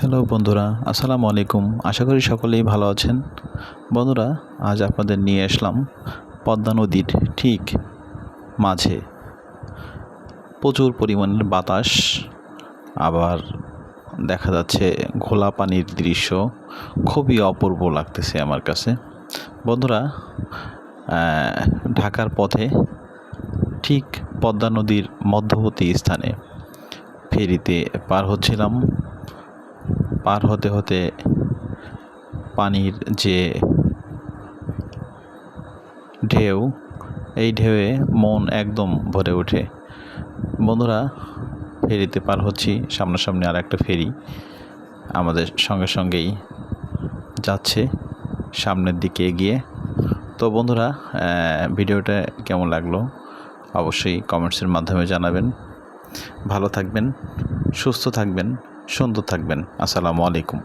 Hello বন্ধুরা, আসসালামু আলাইকুম। আশা করি সকলেই ভালো আছেন। বন্ধুরা, আজ আপনাদের নিয়ে আসলাম পদ্মা নদীর ঠিক মাঝে। প্রচুর পরিমাণের বাতাস, আবার দেখা যাচ্ছে ঘোলা পানির দৃশ্য। খুবই অপূর্ব লাগতেছে আমার কাছে। বন্ধুরা ঢাকার পথে ঠিক পদ্মা নদীর মধ্যবর্তী স্থানে ফেরিতে পার হচ্ছিলাম। পার হতে হতে পানির যে ঢেউ, এই ঢেউয়ে মন একদম ভরে ওঠে। বন্ধুরা, ফেরিতে পার হচ্ছি, সামনাসামনি আর একটা ফেরি আমাদের সঙ্গে সঙ্গেই যাচ্ছে, সামনের দিকে এগিয়ে। তো বন্ধুরা ভিডিওটা কেমন লাগল অবশ্যই কমেন্টসের মাধ্যমে জানাবেন। ভালো থাকবেন, সুস্থ থাকবেন। সুন্দর থাকবেন। আসসালামু আলাইকুম।